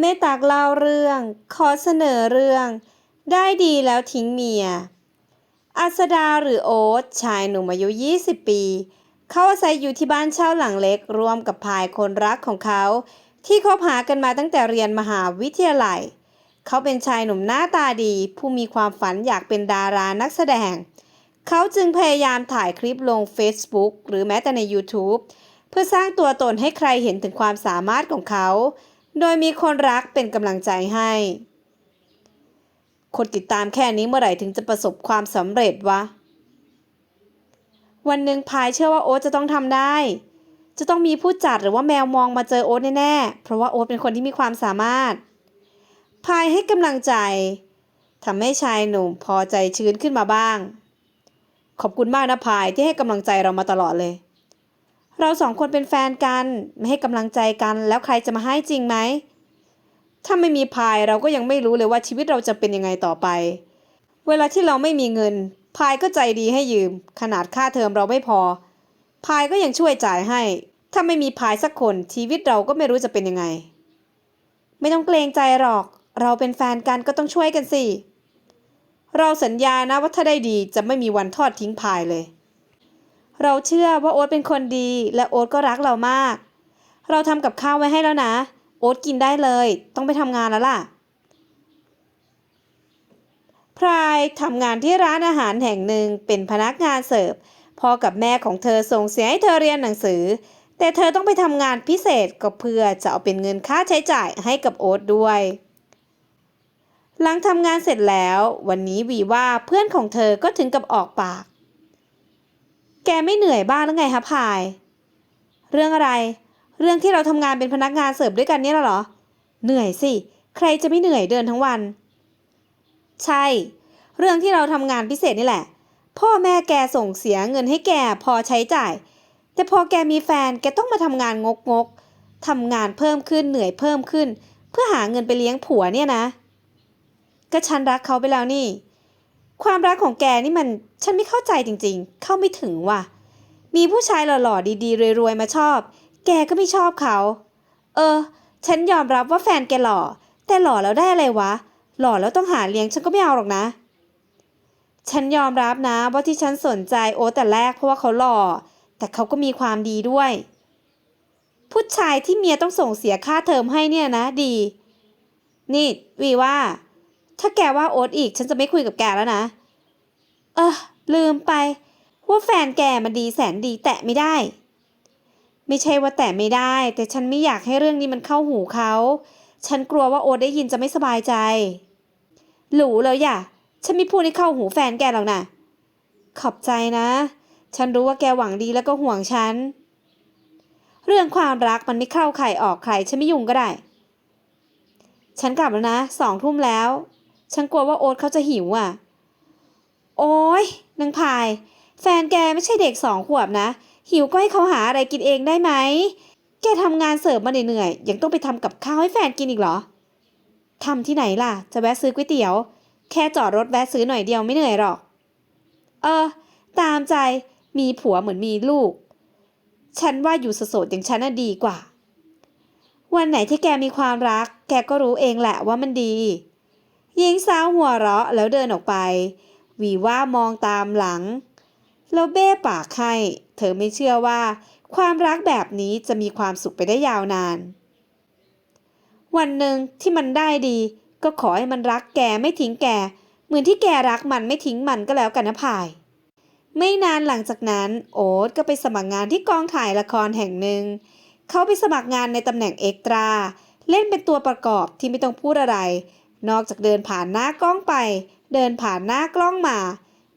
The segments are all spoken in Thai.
เมตากเล่าเรื่อง ขอเสนอเรื่อง ได้ดีแล้วทิ้งเมีย อัสดาหรือโอ๊ตชายหนุ่มอายุ 20 ปี เขาอาศัยอยู่ที่บ้านเช่าหลังเล็กร่วมกับพายคนรักของเขา ที่คบหากันมาตั้งแต่เรียนมหาวิทยาลัย เขาเป็นชายหนุ่มหน้าตาดี ผู้มีความฝันอยากเป็นดารานักแสดง เขาจึงพยายามถ่ายคลิปลง Facebook หรือแม้แต่ใน YouTube เพื่อสร้างตัวตนให้ใครเห็นถึงความสามารถของเขา โดยมีคนรักเป็นกำลังใจให้ คนติดตามแค่นี้เมื่อไหร่ถึงจะประสบความสำเร็จวะ วันหนึ่งพายเชื่อว่าโอ๊ตจะต้องทำได้ จะต้องมีผู้จัดหรือว่าแมวมองมาเจอโอ๊ตแน่ๆ เพราะว่าโอ๊ตเป็นคนที่มีความสามารถ พายให้กำลังใจทำให้ชายหนุ่มพอใจชื้นขึ้นมาบ้าง ขอบคุณมากนะพายที่ให้กำลังใจเรามาตลอดเลย เราสองคนเป็นแฟนกันไม่ให้กำลังใจกัน แล้วใครจะมาให้จริงไหม ถ้าไม่มีพายเราก็ยังไม่รู้เลยว่าชีวิตเราจะเป็นยังไงต่อไป เวลาที่เราไม่มีเงิน พายก็ใจดีให้ยืม ขนาดค่าเทอมเราไม่พอ พายก็ยังช่วยจ่ายให้ ถ้าไม่มีพายสักคนชีวิตเราก็ไม่รู้จะเป็นยังไง ไม่ต้องเกรงใจหรอก เราเป็นแฟนกันก็ต้องช่วยกันสิ เราสัญญานะว่าถ้าได้ดีจะไม่มีวันทอดทิ้งพายเลย เราเชื่อว่าโอ๊ตเป็นคนดี และโอ๊ตก็รักเรามาก เราทำกับข้าวไว้ให้แล้วนะ โอ๊ตกินได้เลย ต้องไปทำงานแล้วล่ะ พรายทำงานที่ร้านอาหารแห่งหนึ่งเป็นพนักงานเสิร์ฟพ่อกับแม่ของเธอส่งเสียให้เธอเรียนหนังสือ แต่เธอต้องไปทำงานพิเศษก็เพื่อจะเอาเป็นเงินค่าใช้จ่ายให้กับโอ๊ตด้วย หลังทำงานเสร็จแล้ว วันนี้วีว่าเพื่อนของเธอก็ถึงกับออกปาก แกไม่เหนื่อยบ้างหรือไงคะพาย เรื่องอะไร เรื่องที่เราทำงานเป็นพนักงานเสิร์ฟด้วยกันเนี่ยเหรอ เหนื่อยสิ ใครจะไม่เหนื่อยเดินทั้งวัน ใช่ เรื่องที่เราทำงานพิเศษนี่แหละ พ่อแม่แกส่งเสียเงินให้แกพอใช้จ่าย แต่พอแกมีแฟนแกต้องมาทำงานงกงกทำงานเพิ่มขึ้นเหนื่อยเพิ่มขึ้น เพื่อหาเงินไปเลี้ยงผัวเนี่ยนะ ก็ฉันรักเขาไปแล้วนี่ ความรักของแกนี่มันฉันไม่เข้าใจจริงๆ เข้าไม่ถึงว่ะ มีผู้ชายหล่อๆ ดีๆ รวยๆ มาชอบ แกก็ไม่ชอบเขา เออ ฉันยอมรับว่าแฟนแกหล่อ แต่หล่อแล้วได้อะไรวะ หล่อแล้วต้องหาเลี้ยงฉันก็ไม่เอาหรอกนะ ฉันยอมรับนะว่าที่ฉันสนใจโอแต่แรกเพราะว่าเขาหล่อ แต่เขาก็มีความดีด้วย ผู้ชายที่เมียต้องส่งเสียค่าเทอมให้เนี่ยนะ ดี นี่วีว่า ถ้าแกว่าโอ๊ตอีก ฉันจะไม่คุยกับแกแล้วนะ เออลืมไป ว่าแฟนแกมันดีแสนดีแตะไม่ได้ ไม่ใช่ว่าแตะไม่ได้ แต่ฉันไม่อยากให้เรื่องนี้มันเข้าหูเขา ฉันกลัวว่าโอ๊ตได้ยินจะไม่สบายใจหรูเลยอย่าฉันไม่พูดให้เข้าหูแฟนแกหรอกนะ ขอบใจนะ ฉันรู้ว่าแกหวังดีแล้วก็ห่วงฉัน เรื่องความรักมันไม่เข้าใครออกใคร ฉันไม่ยุ่งก็ได้ ฉันกลับแล้วนะ สองทุ่มแล้ว ฉันกลัวว่าโอ๊ตเขาจะหิวอะ โอ๊ยนางพาย แฟนแกไม่ใช่เด็กสองขวบนะ หิวก็ให้เขาหาอะไรกินเองได้ไหม แกทำงานเสิร์ฟมาเหนื่อยๆยังต้องไปทำกับข้าวให้แฟนกินอีกเหรอทำที่ไหนล่ะ จะแวะซื้อก๋วยเตี๋ยว แค่จอดรถแวะซื้อหน่อยเดียวไม่เหนื่อยหรอก เออ ตามใจ มีผัวเหมือนมีลูก ฉันว่าอยู่โสดอย่างฉันน่ะดีกว่า วันไหนที่แกมีความรัก แกก็รู้เองแหละว่ามันดี หญิงสาวหัวเราะแล้วเดินออกไป วีว่ามองตามหลัง แล้วเบ้ปากให้เธอไม่เชื่อว่า ความรักแบบนี้จะมีความสุขไปได้ยาวนาน วันหนึ่งที่มันได้ดี ก็ขอให้มันรักแกไม่ทิ้งแก เหมือนที่แกรักมันไม่ทิ้งมันก็แล้วกันนะพาย ไม่นานหลังจากนั้น โอ๊ตก็ไปสมัครงานที่กองถ่ายละครแห่งหนึ่ง เขาไปสมัครงานในตำแหน่งเอ็กตราเล่นเป็นตัวประกอบที่ไม่ต้องพูดอะไร นอกจากเดินผ่านหน้ากล้องไป เดินผ่านหน้ากล้องมา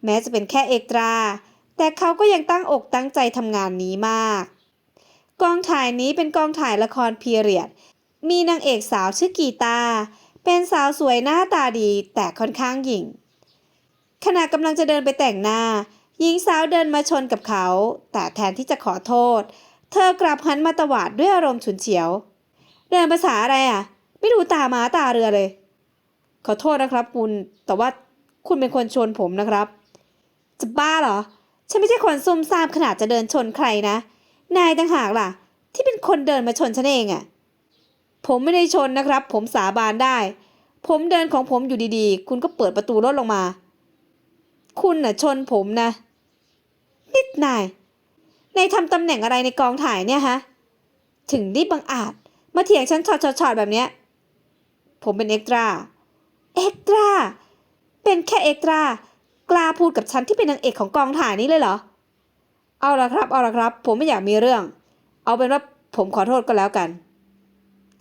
แม้จะเป็นแค่เอกตรา แต่เขาก็ยังตั้งอกตั้งใจทำงานนี้มาก กองถ่ายนี้เป็นกองถ่ายละครพีเรียด มีนางเอกสาวชื่อกีตา เป็นสาวสวยหน้าตาดีแต่ค่อนข้างหยิ่ง ขณะกำลังจะเดินไปแต่งหน้า หญิงสาวเดินมาชนกับเขา แต่แทนที่จะขอโทษ เธอกลับหันมาตวาดด้วยอารมณ์ฉุนเฉียว เดินภาษาอะไรอะ ไม่ดูตาม้าตาเรือเลย ขอโทษนะครับคุณ แต่ว่าคุณเป็นคนชนผมนะครับ จะบ้าเหรอ ฉันไม่ใช่คนซุ่มซ่ามขนาดจะเดินชนใครนะ นายต่างหากล่ะ ที่เป็นคนเดินมาชนฉันเองอะ่ะ ผมไม่ได้ชนนะครับ ผมสาบานได้ ผมเดินของผมอยู่ดีๆ คุณก็เปิดประตูรถลงมา คุณน่ะชนผมนะ นิดนาย นายทำตำแหน่งอะไรในกองถ่ายเนี่ยฮะ ถึงได้บังอาจ มาเถียงฉันชอตๆๆแบบเนี้ย ผมเป็นเอ็กตร้า เอ็กตราเป็นแค่เอ็กตรากล้าพูดกับฉันที่เป็นนางเอกของกองถ่ายนี้เลยเหรอ เอาละครับ เอาละครับ ผมไม่อยากมีเรื่อง เอาเป็นว่าผมขอโทษก็แล้วกัน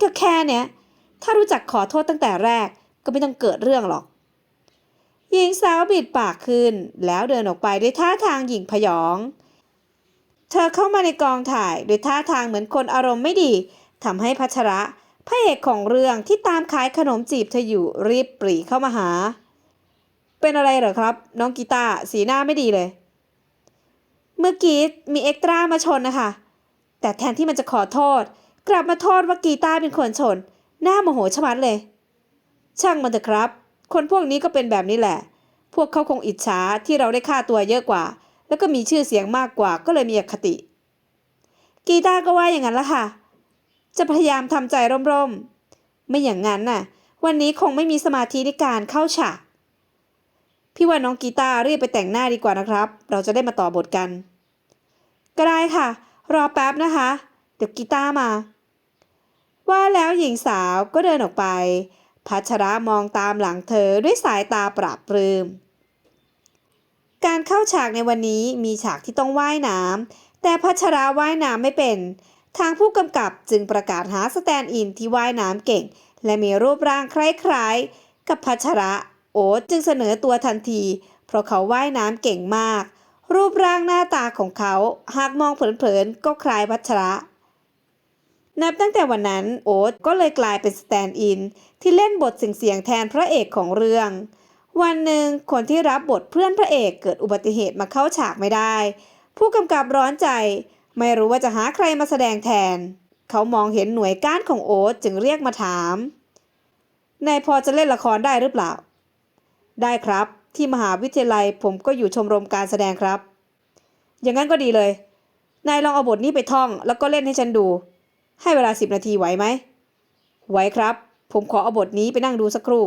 ก็แค่เนี้ย ถ้ารู้จักขอโทษตั้งแต่แรกก็ไม่ต้องเกิดเรื่องหรอก หญิงสาวบิดปากขึ้น แล้วเดินออกไปด้วยท่าทางหยิ่งพยอง เธอเข้ามาในกองถ่ายด้วยท่าทางเหมือนคนอารมณ์ไม่ดีทำให้พัชระ พระเอกของเรื่องที่ตามขายขนมจีบเธออยู่รีบปรีเข้ามาหา เป็นอะไรเหรอครับ น้องกีตาสีหน้าไม่ดีเลย เมื่อกี้มีเอ็กตร้ามาชนนะคะ แต่แทนที่มันจะขอโทษ กลับมาโทษว่ากีตาเป็นคนชน หน้าโมโหชะมัดเลย ช่างมันเถอะครับ คนพวกนี้ก็เป็นแบบนี้แหละ พวกเขาคงอิจฉาที่เราได้ค่าตัวเยอะกว่า แล้วก็มีชื่อเสียงมากกว่าก็เลยมีอคติ กีตาก็ว่าอย่างนั้นละค่ะ จะพยายามทำใจร่มๆ ไม่อย่างนั้นน่ะ วันนี้คงไม่มีสมาธิในการเข้าฉาก พี่ว่าน้องกีตาร์รีบไปแต่งหน้าดีกว่านะครับ เราจะได้มาต่อบทกัน ก็ได้ค่ะ รอแป๊บนะคะ เดี๋ยวกีตาร์มา ว่าแล้วหญิงสาวก็เดินออกไป พัชระมองตามหลังเธอด้วยสายตาปราบปรืมการเข้าฉากในวันนี้มีฉากที่ต้องว่ายน้ำแต่พัชระว่ายน้ำไม่เป็น ทางผู้กำกับจึงประกาศหาสแตนด์อินที่ว่ายน้ำเก่ง และมีรูปร่างคล้ายๆ กับพัชระ โอ๊ตจึงเสนอตัวทันที เพราะเขาว่ายน้ำเก่งมาก รูปร่างหน้าตาของเขาหากมองเผินๆ ก็คล้ายพัชระ นับตั้งแต่วันนั้นโอ๊ตก็เลยกลายเป็นสแตนด์อิน ที่เล่นบทเสียงแทนพระเอกของเรื่อง วันหนึ่งคนที่รับบทเพื่อนพระเอกเกิดอุบัติเหตุมาเข้าฉากไม่ได้ ผู้กำกับร้อนใจ ไม่รู้ว่าจะหาใครมาแสดงแทน เขามองเห็นหน่วยก้านของโอ๊ตจึงเรียกมาถามนายพอจะเล่นละครได้หรือเปล่า ได้ครับ ที่มหาวิทยาลัยผมก็อยู่ชมรมการแสดงครับ อย่างนั้นก็ดีเลย นายลองเอาบทนี้ไปท่อง แล้วก็เล่นให้ฉันดู ให้เวลาสิบนาทีไหวไหม ไหวครับ ผมขอเอาบทนี้ไปนั่งดูสักครู่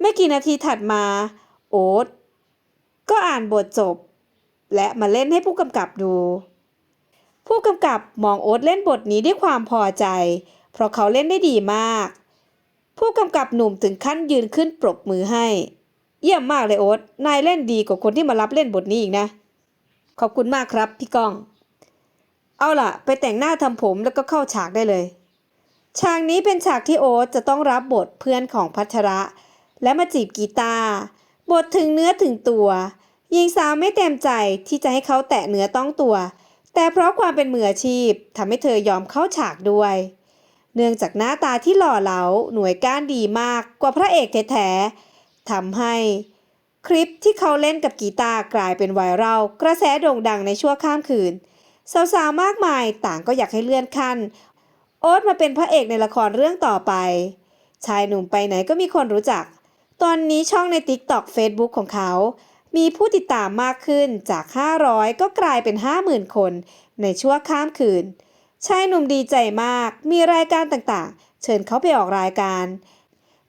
ไม่กี่นาทีถัดมา โอ๊ตก็อ่านบทจบ และมาเล่นให้ผู้กำกับดู ผู้กำกับมองโอ๊ตเล่นบทนี้ด้วยความพอใจ เพราะเขาเล่นได้ดีมาก ผู้กำกับหนุ่มถึงขั้นยืนขึ้นปรบมือให้ เยี่ยมมากเลยโอ๊ตนายเล่นดีกว่าคนที่มารับเล่นบทนี้อีกนะ ขอบคุณมากครับพี่ก้อง เอาล่ะ ไปแต่งหน้าทำผมแล้วก็เข้าฉากได้เลย ฉากนี้เป็นฉากที่โอ๊ตจะต้องรับบทเพื่อนของพัชระ และมาจีบกีตาร์บทถึงเนื้อถึงตัวหญิงสาวไม่เต็มใจที่จะให้เขาแตะเนื้อต้องตัว แต่เพราะความเป็นมืออาชีพทำให้เธอยอมเข้าฉากด้วย เนื่องจากหน้าตาที่หล่อเหลาหน่วยก้านดีมากกว่าพระเอกแท้ๆทำให้คลิปที่เขาเล่นกับกีตาร์กลายเป็นไวรัลกระแสโด่งดังในชั่วข้ามคืน สาวๆมากมายต่างก็อยากให้เลื่อนขั้น โอ๊ตมาเป็นพระเอกในละครเรื่องต่อไป ชายหนุ่มไปไหนก็มีคนรู้จัก ตอนนี้ช่องใน TikTok Facebook ของเขา มีผู้ติดตามมากขึ้นจาก 500 ก็กลายเป็น 50,000 คนในชั่วข้ามคืน ชายหนุ่มดีใจมาก มีรายการต่างๆ เชิญเขาไปออกรายการ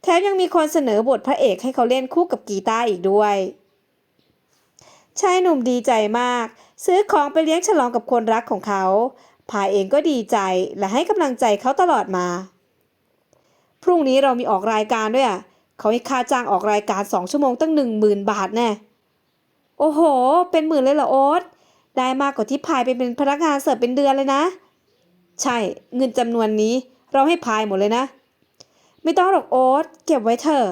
แถมยังมีคนเสนอบทพระเอกให้เขาเล่นคู่กับกีตาร์อีกด้วย ชายหนุ่มดีใจมาก ซื้อของไปเลี้ยงฉลองกับคนรักของเขา พายเองก็ดีใจและให้กำลังใจเขาตลอดมา พรุ่งนี้เรามีออกรายการด้วยอะเขาให้ค่าจ้างออกรายการสองชั่วโมงตั้งหนึ่งหมื่นบาทแน่ โอ้โห เป็นหมื่นเลยเหรอโอ๊ตได้มากกว่าที่พายไปเป็นพนักงานเสิร์ฟเป็นเดือนเลยนะ ใช่เงินจำนวนนี้เราให้พายหมดเลยนะ ไม่ต้องหรอกโอ๊ตเก็บไว้เถอะ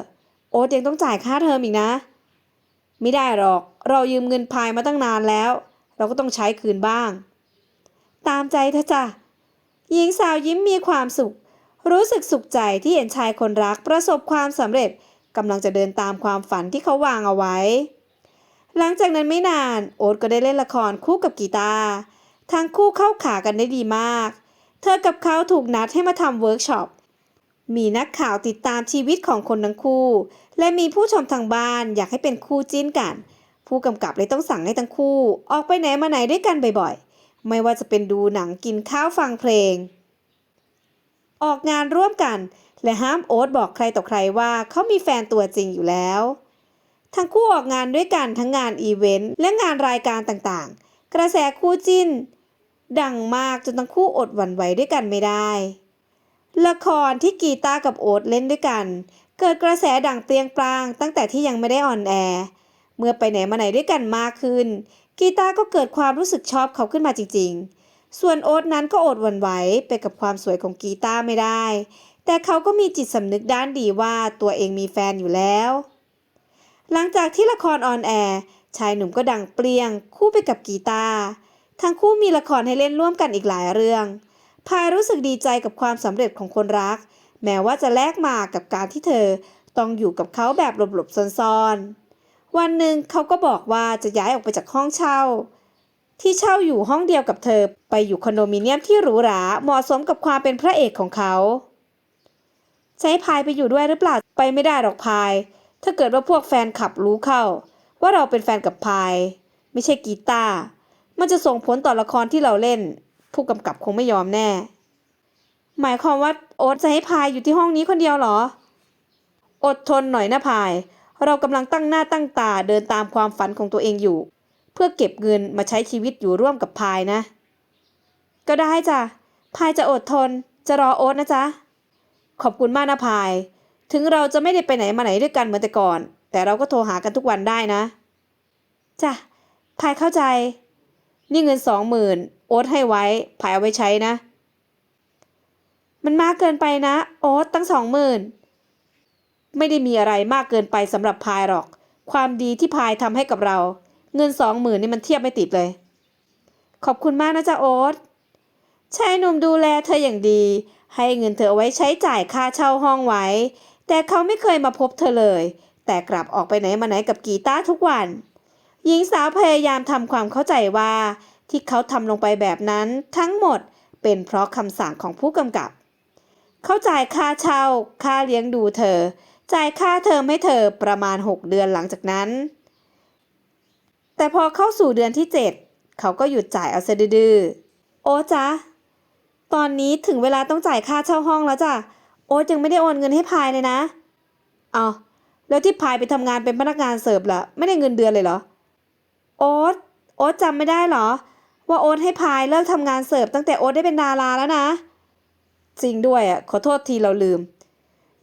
โอ๊ตยังต้องจ่ายค่าเทอมอีกนะ ไม่ได้หรอก เรายืมเงินพายมาตั้งนานแล้ว เราก็ต้องใช้คืนบ้าง ตามใจเธอะจ้ะหญิงสาวยิ้มมีความสุข รู้สึกสุขใจที่เห็นชายคนรักประสบความสำเร็จกำลังจะเดินตามความฝันที่เขาวางเอาไว้ หลังจากนั้นไม่นานโอ๊ตก็ได้เล่นละครคู่กับกีตาร์ทั้งคู่เข้าขากันได้ดีมาก เธอกับเขาถูกนัดให้มาทำเวิร์กช็อป มีนักข่าวติดตามชีวิตของคนทั้งคู่ และมีผู้ชมทางบ้านอยากให้เป็นคู่จิ้นกัน ผู้กำกับเลยต้องสั่งให้ทั้งคู่ ออกไปไหนมาไหนด้วยกันบ่อยๆ ไม่ว่าจะเป็นดูหนังกินข้าวฟังเพลง ออกงานร่วมกัน และห้ามโอ๊ตบอกใครต่อใครว่าเขามีแฟนตัวจริงอยู่แล้ว ทั้งคู่ออกงานด้วยกันทั้งงานอีเวนต์และงานรายการต่างๆ กระแสคู่จิ้น ดังมากจนทั้งคู่อดหวั่นไหวด้วยกันไม่ได้ ละครที่กีตากับโอ๊ตเล่นด้วยกัน เกิดกระแสดังเปรียงปรางตั้งแต่ที่ยังไม่ได้ออนแอร์เมื่อไปไหนมาไหนด้วยกันมากขึ้น กีตาก็เกิดความรู้สึกชอบเขาขึ้นมาจริง ๆ ส่วนโอ๊ตนั้นก็อดหวั่นไหวไปกับความสวยของกีตาไม่ได้ แต่เขาก็มีจิตสำนึกด้านดีว่าตัวเองมีแฟนอยู่แล้ว หลังจากที่ละครออนแอร์ชายหนุ่มก็ดังเปรี้ยง คู่ไปกับกีตาร์ทั้งคู่มีละครให้เล่นร่วมกันอีกหลายเรื่อง พายรู้สึกดีใจกับความสำเร็จของคนรัก แม้ว่าจะแลกมากับการที่เธอต้องอยู่กับเขาแบบหลบๆซ่อนๆ วันหนึ่งเขาก็บอกว่าจะย้ายออกไปจากห้องเช่า ที่เช่าอยู่ห้องเดียวกับเธอไปอยู่คอนโดมิเนียมที่หรูหราเหมาะสมกับความเป็นพระเอกของเขาจะให้พายไปอยู่ด้วยหรือเปล่าไปไม่ได้หรอกพาย ถ้าเกิดว่าพวกแฟนขับรู้เข้า ว่าเราเป็นแฟนกับพาย ไม่ใช่กีตาร์มันจะส่งผลต่อละครที่เราเล่น ผู้กำกับคงไม่ยอมแน่ หมายความว่าโอ๊ตจะให้พายอยู่ที่ห้องนี้คนเดียวเหรอ อดทนหน่อยนะพาย เรากำลังตั้งหน้าตั้งตาเดินตามความฝันของตัวเองอยู่ เพื่อเก็บเงินมาใช้ชีวิตอยู่ร่วมกับพายนะ ก็ได้จ้ะพายจะอดทนจะรอโอ๊ตนะจ๊ะขอบคุณมากนะพาย ถึงเราจะไม่ได้ไปไหนมาไหนด้วยกันเหมือนแต่ก่อน แต่เราก็โทรหากันทุกวันได้นะจ้ะพายเข้าใจ นี่เงินสองหมื่นโอ๊ตให้ไว้พายเอาไว้ใช้นะ มันมากเกินไปนะ โอ๊ตตั้งสองหมื่นไม่ได้มีอะไรมากเกินไปสำหรับพายหรอก ความดีที่พายทำให้กับเรา เงินสองหมื่นนี่มันเทียบไม่ติดเลย ขอบคุณมากนะจ๊ะโอ๊ตชายหนุ่มดูแลเธออย่างดี ให้เงินเธอเอาไว้ใช้จ่ายค่าเช่าห้องไว้ แต่เขาไม่เคยมาพบเธอเลย แต่กลับออกไปไหนมาไหนกับกีตาร์ทุกวัน หญิงสาวพยายามทำความเข้าใจว่า ที่เขาทำลงไปแบบนั้นทั้งหมดเป็นเพราะคำสั่งของผู้กำกับ เขาจ่ายค่าเช่า ค่าเลี้ยงดูเธอ จ่ายค่าเทอมให้เธอประมาณ 6 เดือนหลังจากนั้น แต่พอเข้าสู่เดือนที่ 7 เขาก็หยุดจ่ายเอาซะดื้อโอ้จ๊ะตอนนี้ถึงเวลาต้องจ่ายค่าเช่าห้องแล้วจ้ะ อ๊ตยังไม่ได้โอนเงินให้พายเลยนะ เอาแล้วที่พายไปทำงานเป็นพนักงานเสิร์ฟล่ะ ไม่ได้เงินเดือนเลยเหรอ โอ๊ต โอ๊ตจำไม่ได้เหรอ ว่าโอ๊ตให้พายเลิกทำงานเสิร์ฟตั้งแต่โอ๊ตได้เป็นดาราแล้วนะ จริงด้วยอะ ขอโทษทีเราลืม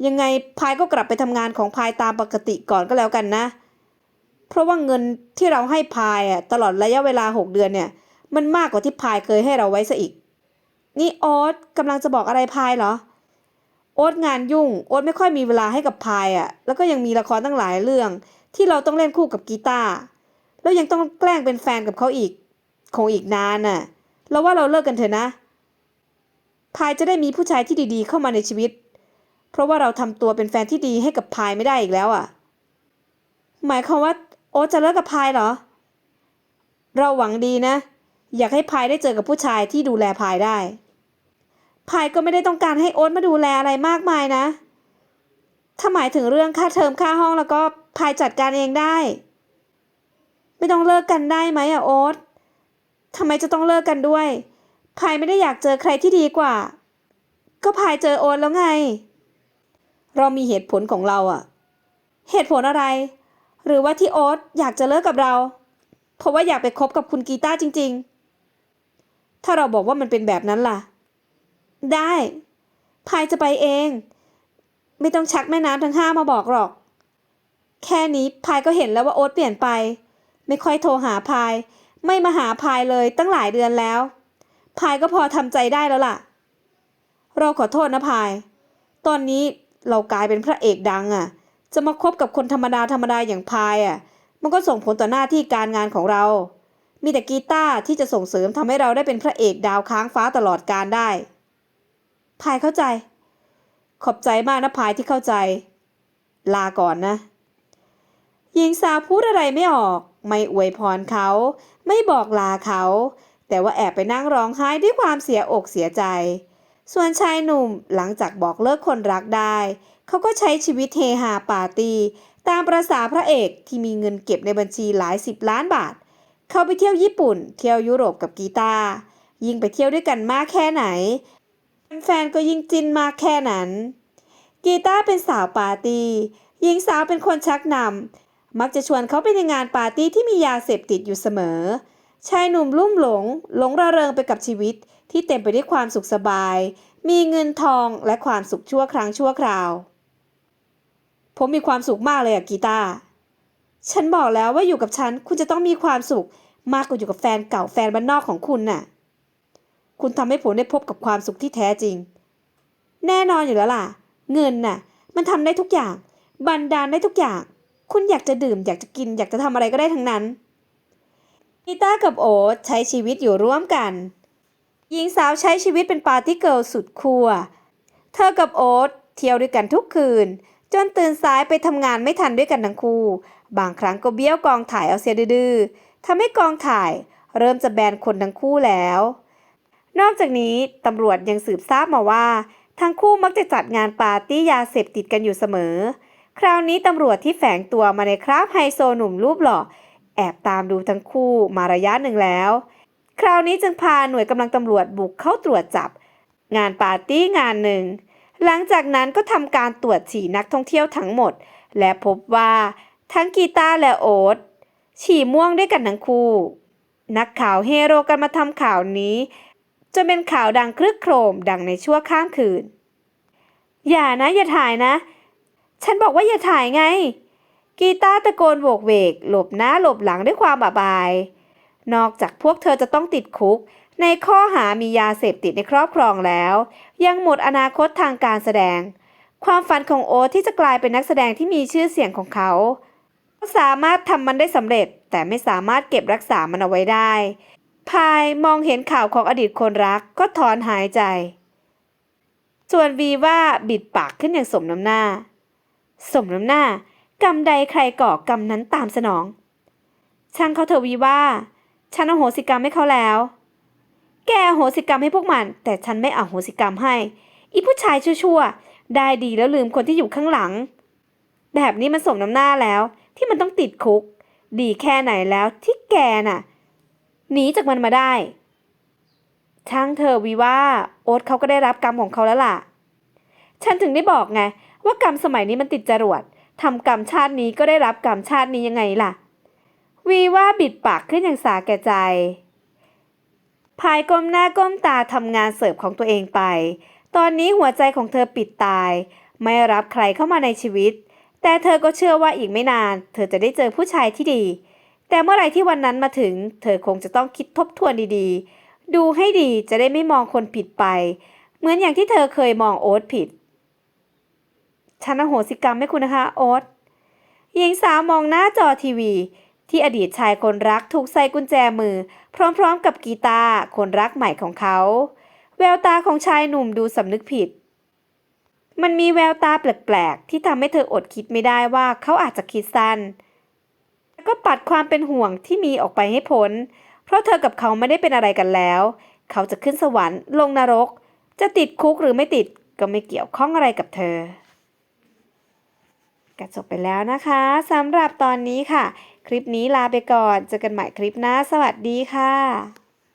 ยังไงพายก็กลับไปทำงานของพายตามปกติก่อนก็แล้วกันนะ เพราะว่าเงินที่เราให้พายอะตลอดระยะเวลาหกเดือนเนี่ย มันมากกว่าที่พายเคยให้เราไว้ซะอีก นี่โอ๊ตกำลังจะบอกอะไรพายเหรอ โอ๊ตงานยุ่ง โอ๊ตไม่ค่อยมีเวลาให้กับพายอะ แล้วก็ยังมีละครตั้งหลายเรื่อง ที่เราต้องเล่นคู่กับกีตาร์แล้วยังต้องแกล้งเป็นแฟนกับเขาอีก คงอีกนานน่ะ เราว่าเราเลิกกันเถอะนะ พายจะได้มีผู้ชายที่ดีๆ เข้ามาในชีวิต เพราะว่าเราทำตัวเป็นแฟนที่ดีให้กับพายไม่ได้อีกแล้วอะ หมายความว่า โอ๊ตจะเลิกกับพายเหรอ เราหวังดีนะ อยากให้พายได้เจอกับผู้ชายที่ดูแลพายได้ พายก็ไม่ได้ต้องการให้โอ๊ตมาดูแลอะไรมากมายนะ ถ้าหมายถึงเรื่องค่าเทอมค่าห้องแล้วก็พายจัดการเองได้ ไม่ต้องเลิกกันได้ไหมอะโอ๊ตทำไมจะต้องเลิกกันด้วยพายไม่ได้อยากเจอใครที่ดีกว่า ก็พายเจอโอ๊ตแล้วไง เรามีเหตุผลของเราอะเหตุผลอะไร หรือว่าที่โอ๊ตอยากจะเลิกกับเรา เพราะว่าอยากไปคบกับคุณกีตาร์จริง ๆ ถ้าเราบอกว่ามันเป็นแบบนั้นล่ะ ได้ พายจะไปเอง ไม่ต้องชักแม่น้ำทั้งห้ามาบอกหรอก แค่นี้พายก็เห็นแล้วว่าโอ๊ตเปลี่ยนไป ไม่ค่อยโทรหาพาย ไม่มาหาพายเลยตั้งหลายเดือนแล้ว พายก็พอทำใจได้แล้วล่ะ เราขอโทษนะพาย ตอนนี้เรากลายเป็นพระเอกดังอะ่ะ จะมาคบกับคนธรรมดาธรรมดาอย่างพายอะ่ะ มันก็ส่งผลต่อหน้าที่การงานของเรามีแต่กีตาร์ที่จะส่งเสริมทำให้เราได้เป็นพระเอกดาวค้างฟ้าตลอดการได้ พายเข้าใจ ขอบใจมากนะพายที่เข้าใจ ลาก่อนนะ หญิงสาวพูดอะไรไม่ออก ไม่อวยพรเขา ไม่บอกลาเขา แต่ว่าแอบไปนั่งร้องไห้ด้วยความเสียอกเสียใจ ส่วนชายหนุ่มหลังจากบอกเลิกคนรักได้ เขาก็ใช้ชีวิตเฮฮาปาร์ตี้ตามประษาพระเอกที่มีเงินเก็บในบัญชีหลายสิบล้านบาท เขาไปเที่ยวญี่ปุ่น เที่ยวยุโรปกับกีตาร์ยิ่งไปเที่ยวด้วยกันมากแค่ไหน แฟนก็ยิ่งจินมากแค่นั้น กีตาร์เป็นสาวปาร์ตี้หญิงสาวเป็นคนชักนำมักจะชวนเขาไปในงานปาร์ตี้ที่มียาเสพติดอยู่เสมอ ชายหนุ่มลุ่มหลง หลงระเริงไปกับชีวิต ที่เต็มไปด้วยความสุขสบาย มีเงินทองและความสุขชั่วครั้งชั่วคราว ผมมีความสุขมากเลยอะกีตาร์ฉันบอกแล้วว่าอยู่กับฉันคุณจะต้องมีความสุขมากกว่าอยู่กับแฟนเก่าแฟนบ้านนอกของคุณน่ะ คุณทำให้ผมได้พบกับความสุขที่แท้จริง แน่นอนอยู่แล้วล่ะ เงินน่ะ มันทำได้ทุกอย่าง บันดาลได้ทุกอย่าง คุณอยากจะดื่ม อยากจะกิน อยากจะทำอะไรก็ได้ทั้งนั้นกีต้ากับโอ๊ตใช้ชีวิตอยู่ร่วมกัน หญิงสาวใช้ชีวิตเป็นปาร์ตี้เกิร์ลสุดขั้วเธอกับโอ๊ตเที่ยวด้วยกันทุกคืน จนตื่นสายไปทำงานไม่ทันด้วยกันทั้งคู่ บางครั้งก็เบี้ยวกองถ่ายเอาเสียดื้อทำให้กองถ่ายเริ่มจะแบนคนทั้งคู่แล้ว นอกจากนี้ตำรวจยังสืบทราบมาว่า ทั้งคู่มักจะจัดงานปาร์ตี้ยาเสพติดกันอยู่เสมอ คราวนี้ตำรวจที่แฝงตัวมาในคราบไฮโซหนุ่มรูปหล่อแอบตามดูทั้งคู่มาระยะหนึ่งแล้ว คราวนี้จึงพาหน่วยกำลังตำรวจบุกเข้าตรวจจับ งานปาร์ตี้งานหนึ่ง หลังจากนั้นก็ทำการตรวจฉี่นักท่องเที่ยวทั้งหมด และพบว่าทั้งกีตาร์และโอ๊ตฉี่ม่วงด้วยกันทั้งคู่ นักข่าวเฮโรกันมาทำข่าวนี้ นเป็นข่าวดังครึกโครมดังในชั่วข้ามคืน อย่านะอย่าถ่ายนะ ฉันบอกว่าอย่าถ่ายไง กีตาร์ตะโกนโวกเวก หลบหน้าหลบหลังด้วยความบาบาย นอกจากพวกเธอจะต้องติดคุก ในข้อหามียาเสพติดในครอบครองแล้ว ยังหมดอนาคตทางการแสดง ความฝันของโอ๊ตที่จะกลายเป็นนักแสดงที่มีชื่อเสียงของเขาสามารถทำมันได้สำเร็จ แต่ไม่สามารถเก็บรักษามันเอาไว้ได้ พายมองเห็นข่าวของอดีตคนรักก็ถอนหายใจ ส่วนวีว่าบิดปากขึ้นอย่างสมน้ำหน้า สมน้ำหน้ากรรมใดใครก่อกรรมนั้นตามสนอง ช่างเขาเถอะวีว่า ฉันอโหสิกรรมให้เขาแล้ว แกอโหสิกรรมให้พวกมัน แต่ฉันไม่อโหสิกรรมให้ อีผู้ชายชั่วๆ ได้ดีแล้วลืมคนที่อยู่ข้างหลัง แบบนี้มันสมน้ำหน้าแล้วที่มันต้องติดคุก ดีแค่ไหนแล้วที่แกน่ะ หนีจากมันมาได้ ช่างเธอวีว่าโอ๊ตเขาก็ได้รับกรรมของเขาแล้วล่ะ ฉันถึงได้บอกไง ว่ากรรมสมัยนี้มันติดจรวดทำกรรมชาตินี้ก็ได้รับกรรมชาตินี้ยังไงล่ะ วีว่าบิดปากขึ้นอย่างสาแก่ใจ พายก้มหน้าก้มตาทำงานเสิร์ฟของตัวเองไป ตอนนี้หัวใจของเธอปิดตาย ไม่รับใครเข้ามาในชีวิต แต่เธอก็เชื่อว่าอีกไม่นาน เธอจะได้เจอผู้ชายที่ดี แต่เมื่อไรที่วันนั้นมาถึง เธอคงจะต้องคิดทบทวนดีๆ ดูให้ดีจะได้ไม่มองคนผิดไป เหมือนอย่างที่เธอเคยมองโอ๊ตผิด ฉันอโหสิกรรมให้คุณนะคะโอ๊ตหญิงสาวมองหน้าจอทีวี ที่อดีตชายคนรักถูกใส่กุญแจมือ พร้อมๆ กับกีตาร์คนรักใหม่ของเขา แววตาของชายหนุ่มดูสำนึกผิด มันมีแววตาแปลกๆ ที่ทำให้เธออดคิดไม่ได้ว่าเขาอาจจะคิดสั้น ก็ปัดความเป็นห่วงที่มีออกไปให้พ้น เพราะเธอกับเขาไม่ได้เป็นอะไรกันแล้ว เขาจะขึ้นสวรรค์ลงนรก จะติดคุกหรือไม่ติดก็ไม่เกี่ยวข้องอะไรกับเธอก็จบไปแล้วนะคะสำหรับตอนนี้ค่ะ คลิปนี้ลาไปก่อน เจอกันใหม่คลิปหน้า สวัสดีค่ะ